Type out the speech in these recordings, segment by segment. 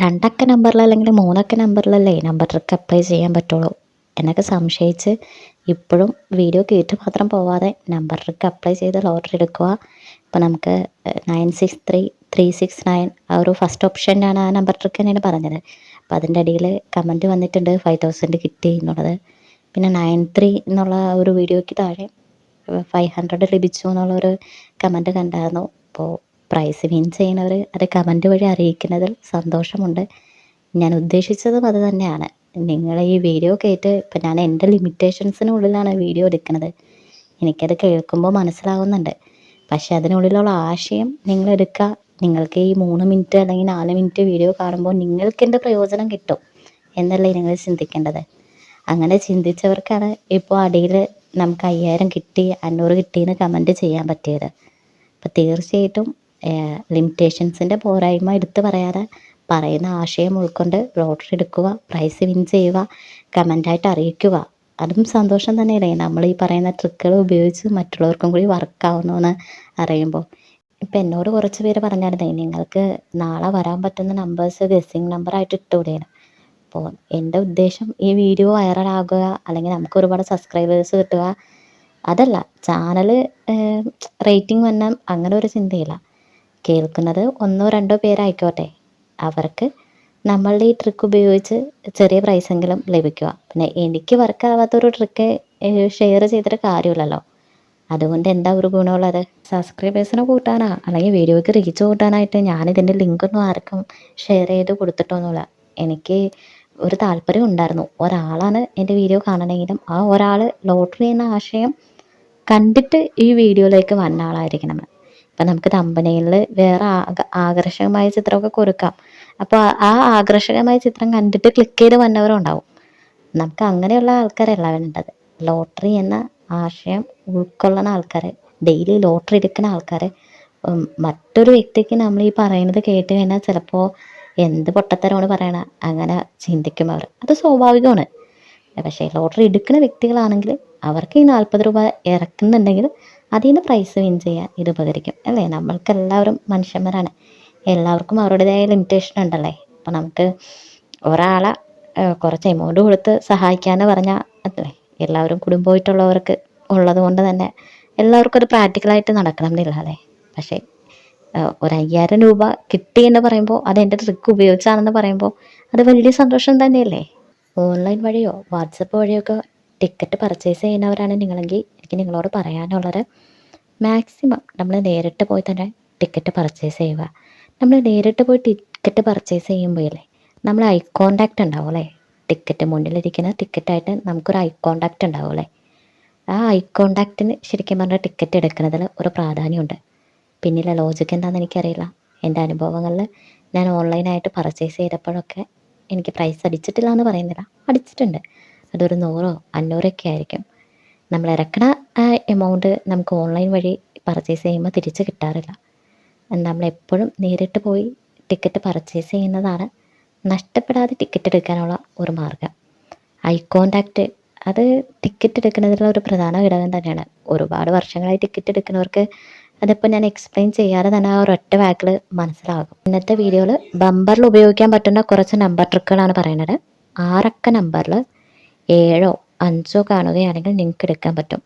രണ്ടക്ക നമ്പറിൽ അല്ലെങ്കിൽ മൂന്നക്ക നമ്പറിലല്ലേ നമ്പർ ട്രിക്ക് അപ്ലൈ ചെയ്യാൻ പറ്റുള്ളൂ. എന്നൊക്കെ സംശയിച്ച് ഇപ്പോഴും വീഡിയോ കേട്ട് മാത്രം പോവാതെ നമ്പർ ട്രിക്ക് അപ്ലൈ ചെയ്ത് ലോട്ടറി എടുക്കുക. ഇപ്പോൾ നമുക്ക് nine six three three six nine ആ ഒരു ഫസ്റ്റ് ഓപ്ഷനാണ് ആ നമ്പർ ട്രിക്ക് തന്നെയാണ് പറഞ്ഞത്. അപ്പോൾ അതിന്റെ അടിയിൽ കമന്റ് വന്നിട്ടുണ്ട് ഫൈവ് തൗസൻഡ് കിട്ടി എന്നുള്ളത്. പിന്നെ നയൻ ത്രീ എന്നുള്ള ഒരു വീഡിയോയ്ക്ക് താഴെ ഫൈവ് ഹൺഡ്രഡ് ലഭിച്ചു എന്നുള്ളൊരു കമന്റ് കണ്ടായിരുന്നു. അപ്പോൾ പ്രൈസ് വിൻ ചെയ്യുന്നവർ അത് കമന്റ് വഴി അറിയിക്കുന്നതിൽ സന്തോഷമുണ്ട്. ഞാൻ ഉദ്ദേശിച്ചതും അത് തന്നെയാണ്. നിങ്ങൾ ഈ വീഡിയോ കേട്ട് ഇപ്പം ഞാൻ എന്റെ ലിമിറ്റേഷൻസിനുള്ളിലാണ് വീഡിയോ എടുക്കുന്നത്. എനിക്കത് കേൾക്കുമ്പോൾ മനസ്സിലാവുന്നുണ്ട്. പക്ഷേ അതിനുള്ളിലുള്ള ആശയം നിങ്ങൾ എടുക്കുക. നിങ്ങൾക്ക് ഈ മൂന്ന് മിനിറ്റ് അല്ലെങ്കിൽ നാല് മിനിറ്റ് വീഡിയോ കാണുമ്പോൾ നിങ്ങൾക്ക് എന്റെ പ്രയോജനം കിട്ടും എന്നല്ലേ നിങ്ങൾ ചിന്തിക്കേണ്ടത്. അങ്ങനെ ചിന്തിച്ചവർക്കാണ് ഇപ്പോൾ അടിയിൽ നമുക്ക് അയ്യായിരം കിട്ടി അഞ്ഞൂറ് കിട്ടിയെന്ന് കമന്റ് ചെയ്യാൻ പറ്റിയത്. അപ്പോൾ തീർച്ചയായിട്ടും ലിമിറ്റേഷൻസിന്റെ പോരായ്മ എടുത്ത് പറയാതെ പറയുന്ന ആശയം ഉൾക്കൊണ്ട് ലോട്ടറി എടുക്കുക പ്രൈസ് വിൻ ചെയ്യുക കമന്റായിട്ട് അറിയിക്കുക. അതും സന്തോഷം തന്നെയല്ലേ. നമ്മൾ ഈ പറയുന്ന ട്രിക്കുകൾ ഉപയോഗിച്ച് മറ്റുള്ളവർക്കും കൂടി വർക്കാവുന്നതെന്ന് അറിയുമ്പോൾ. ഇപ്പം എന്നോട് കുറച്ച് പേര് പറഞ്ഞായിരുന്നേ നിങ്ങൾക്ക് നാളെ വരാൻ പറ്റുന്ന നമ്പേഴ്സ് ഗസ്സിങ് നമ്പറായിട്ട് ഇട്ടുകൂടെയാണ് അപ്പോൾ എന്റെ ഉദ്ദേശം ഈ വീഡിയോ വൈറലാകുക അല്ലെങ്കിൽ നമുക്ക് ഒരുപാട് സബ്സ്ക്രൈബേഴ്സ് കിട്ടുക അതല്ല ചാനൽ റേറ്റിംഗ് വന്നാൽ അങ്ങനെ ഒരു ചിന്തയില്ല. കേൾക്കുന്നത് ഒന്നോ രണ്ടോ പേരായിക്കോട്ടെ. അവർക്ക് നമ്മളുടെ ഈ ട്രിക്ക് ഉപയോഗിച്ച് ചെറിയ പ്രൈസെങ്കിലും ലഭിക്കുക. പിന്നെ എനിക്ക് വർക്കാവാത്തൊരു ട്രിക്ക് ഷെയർ ചെയ്തിട്ട് കാര്യമില്ലല്ലോ. അതുകൊണ്ട് എന്താ ഒരു ഗുണമുള്ളത്? സബ്സ്ക്രൈബേഴ്സിനെ കൂട്ടാനാ? അല്ലെങ്കിൽ വീഡിയോയ്ക്ക് റീച്ച് കൂട്ടാനായിട്ട് ഞാനിതിന്റെ ലിങ്കൊന്നും ആർക്കും ഷെയർ ചെയ്ത് കൊടുത്തിട്ടൊന്നുമില്ല. എനിക്ക് ഒരു താല്പര്യം ഉണ്ടായിരുന്നു. ഒരാളാണ് എന്റെ വീഡിയോ കാണണമെങ്കിലും ആ ഒരാൾ ലോട്ടറി എന്ന ആശയം കണ്ടിട്ട് ഈ വീഡിയോയിലേക്ക് വന്ന ആളായിരിക്കണം. ഇപ്പം നമുക്ക് തമ്പനയിൽ വേറെ ആകർഷകമായ ചിത്രമൊക്കെ കൊടുക്കാം. അപ്പോൾ ആ ആകർഷകമായ ചിത്രം കണ്ടിട്ട് ക്ലിക്ക് ചെയ്ത് വന്നവരും ഉണ്ടാവും നമുക്ക് അങ്ങനെയുള്ള ആൾക്കാരല്ല വേണ്ടത്. ലോട്ടറി എന്ന ആശയം ഉൾക്കൊള്ളുന്ന ആൾക്കാർ ഡെയിലി ലോട്ടറി എടുക്കുന്ന ആൾക്കാർ മറ്റൊരു വ്യക്തിക്ക് നമ്മൾ ഈ പറയുന്നത് കേട്ട് കഴിഞ്ഞാൽ ചിലപ്പോൾ എന്ത് പൊട്ടത്തരമാണ് പറയണ അങ്ങനെ ചിന്തിക്കും അവർ. അത് സ്വാഭാവികമാണ്. പക്ഷേ ലോട്ടറി എടുക്കുന്ന വ്യക്തികളാണെങ്കിൽ അവർക്ക് ഈ നാൽപ്പത് രൂപ ഇറക്കുന്നുണ്ടെങ്കിൽ അതിൽ നിന്ന് പ്രൈസ് വിൻ ചെയ്യാൻ ഇത് ഉപകരിക്കും. അല്ലേ? നമ്മൾക്കെല്ലാവരും മനുഷ്യന്മാരാണ്. എല്ലാവർക്കും അവരുടേതായ ലിമിറ്റേഷൻ ഉണ്ടല്ലേ? അപ്പോൾ നമുക്ക് ഒരാളെ കുറച്ച് എമൗണ്ട് കൊടുത്ത് സഹായിക്കാമെന്ന് പറഞ്ഞാൽ അല്ലേ? എല്ലാവരും കുടുംബമായിട്ടുള്ളവർക്ക് ഉള്ളത് കൊണ്ട് തന്നെ എല്ലാവർക്കും അത് പ്രാക്ടിക്കലായിട്ട് നടക്കണം എന്നില്ല അല്ലേ? പക്ഷേ ഒരു അയ്യായിരം രൂപ കിട്ടി എന്ന് പറയുമ്പോൾ അത് എന്റെ ട്രിക്ക് ഉപയോഗിച്ചാണെന്ന് പറയുമ്പോൾ അത് വലിയ സന്തോഷം തന്നെയല്ലേ? ഓൺലൈൻ വഴിയോ വാട്സപ്പ് വഴിയോ ഒക്കെ ടിക്കറ്റ് പർച്ചേസ് ചെയ്യുന്നവരാണ് നിങ്ങളെങ്കിൽ എനിക്ക് നിങ്ങളോട് പറയാനുള്ളത്. മാക്സിമം നമ്മൾ നേരിട്ട് പോയി തന്നെ ടിക്കറ്റ് പർച്ചേസ് ചെയ്യുക. നമ്മൾ നേരിട്ട് പോയി ടിക്കറ്റ് പർച്ചേസ് ചെയ്യുമ്പോഴല്ലേ നമ്മൾ ഐ കോണ്ടാക്റ്റ് ഉണ്ടാവും അല്ലേ? ടിക്കറ്റ് മുന്നിലിരിക്കുന്ന ടിക്കറ്റായിട്ട് നമുക്കൊരു ഐ കോണ്ടാക്റ്റ് ഉണ്ടാവും അല്ലേ? ആ ഐ കോണ്ടാക്റ്റിന് ശരിക്കും പറഞ്ഞാൽ ടിക്കറ്റ് എടുക്കുന്നതിൽ ഒരു പ്രാധാന്യമുണ്ട്. പിന്നിലെ ലോജിക്ക് എന്താണെന്ന് എനിക്കറിയില്ല. എന്റെ അനുഭവങ്ങളിൽ ഞാൻ ഓൺലൈനായിട്ട് പർച്ചേസ് ചെയ്തപ്പോഴൊക്കെ എനിക്ക് പ്രൈസ് അടിച്ചിട്ടില്ല എന്ന് പറയുന്നില്ല. അടിച്ചിട്ടുണ്ട്. അതൊരു നൂറോ അഞ്ഞൂറൊക്കെ ആയിരിക്കും. നമ്മൾ ഇറക്കണ എമൗണ്ട് നമുക്ക് ഓൺലൈൻ വഴി പർച്ചേസ് ചെയ്യുമ്പോൾ തിരിച്ച് കിട്ടാറില്ല. നമ്മളെപ്പോഴും നേരിട്ട് പോയി ടിക്കറ്റ് പർച്ചേസ് ചെയ്യുന്നതാണ് നഷ്ടപ്പെടാതെ ടിക്കറ്റ് എടുക്കാനുള്ള ഒരു മാർഗം. ഐ കോണ്ടാക്റ്റ് അത് ടിക്കറ്റ് എടുക്കുന്നതിലുള്ള ഒരു പ്രധാന ഘടകം തന്നെയാണ്. ഒരുപാട് വർഷങ്ങളായി ടിക്കറ്റ് എടുക്കുന്നവർക്ക് അതിപ്പോൾ ഞാൻ എക്സ്പ്ലെയിൻ ചെയ്യാതെ തന്നെ ആ ഒരൊറ്റ വാക്കിൽ മനസ്സിലാകും. ഇന്നത്തെ വീഡിയോയിൽ ബമ്പറിൽ ഉപയോഗിക്കാൻ പറ്റുന്ന കുറച്ച് നമ്പർ ട്രിക്കുകളാണ് പറയുന്നത്. ആറക്ക നമ്പറിൽ ഏഴോ അഞ്ചോ കാണുകയാണെങ്കിൽ നിങ്ങൾക്ക് എടുക്കാൻ പറ്റും.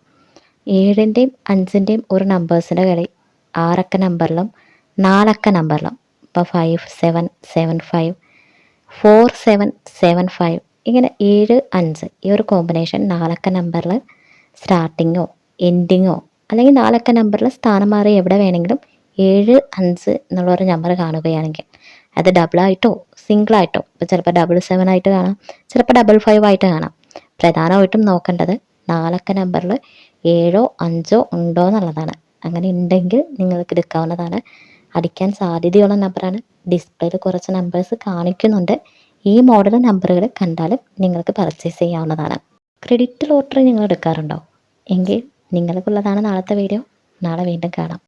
ഏഴിന്റെയും അഞ്ചിന്റെയും ഒരു നമ്പേഴ്സിന്റെ കളി. ആറക്ക നമ്പറിലും നാലക്ക നമ്പറിലും ഇപ്പോൾ five seven seven five four seven seven five ഇങ്ങനെ ഏഴ് അഞ്ച് ഈ ഒരു കോമ്പിനേഷൻ നാലക്ക നമ്പറിൽ സ്റ്റാർട്ടിങ്ങോ എൻഡിങ്ങോ അല്ലെങ്കിൽ നാലക്ക നമ്പറിൽ സ്ഥാനം മാറി എവിടെ വേണമെങ്കിലും ഏഴ് അഞ്ച് എന്നുള്ളൊരു നമ്പർ കാണുകയാണെങ്കിൽ അത് ഡബിളായിട്ടോ സിംഗിളായിട്ടോ ഇപ്പോൾ ചിലപ്പോൾ ഡബിൾ സെവൻ ആയിട്ട് കാണാം. ചിലപ്പോൾ ഡബിൾ ഫൈവ് ആയിട്ട് കാണാം. പ്രധാനമായിട്ടും നോക്കേണ്ടത് നാലക്ക നമ്പറിൽ ഏഴോ അഞ്ചോ ഉണ്ടോ എന്നുള്ളതാണ്. അങ്ങനെ ഉണ്ടെങ്കിൽ നിങ്ങൾക്ക് എടുക്കാവുന്നതാണ്. അടിക്കാൻ സാധ്യതയുള്ള നമ്പറാണ് ഡിസ്പ്ലേയിൽ കുറച്ച് നമ്പേഴ്സ് കാണിക്കുന്നുണ്ട്. ഈ മോഡൽ നമ്പറുകൾ കണ്ടാലും നിങ്ങൾക്ക് പർച്ചേസ് ചെയ്യാവുന്നതാണ്. ക്രെഡിറ്റ് ലോട്ടറി നിങ്ങൾ എടുക്കാറുണ്ടോ? എങ്കിൽ നിങ്ങൾക്കുള്ളതാണ് നാളത്തെ വീഡിയോ നാളെ വീണ്ടും കാണാം.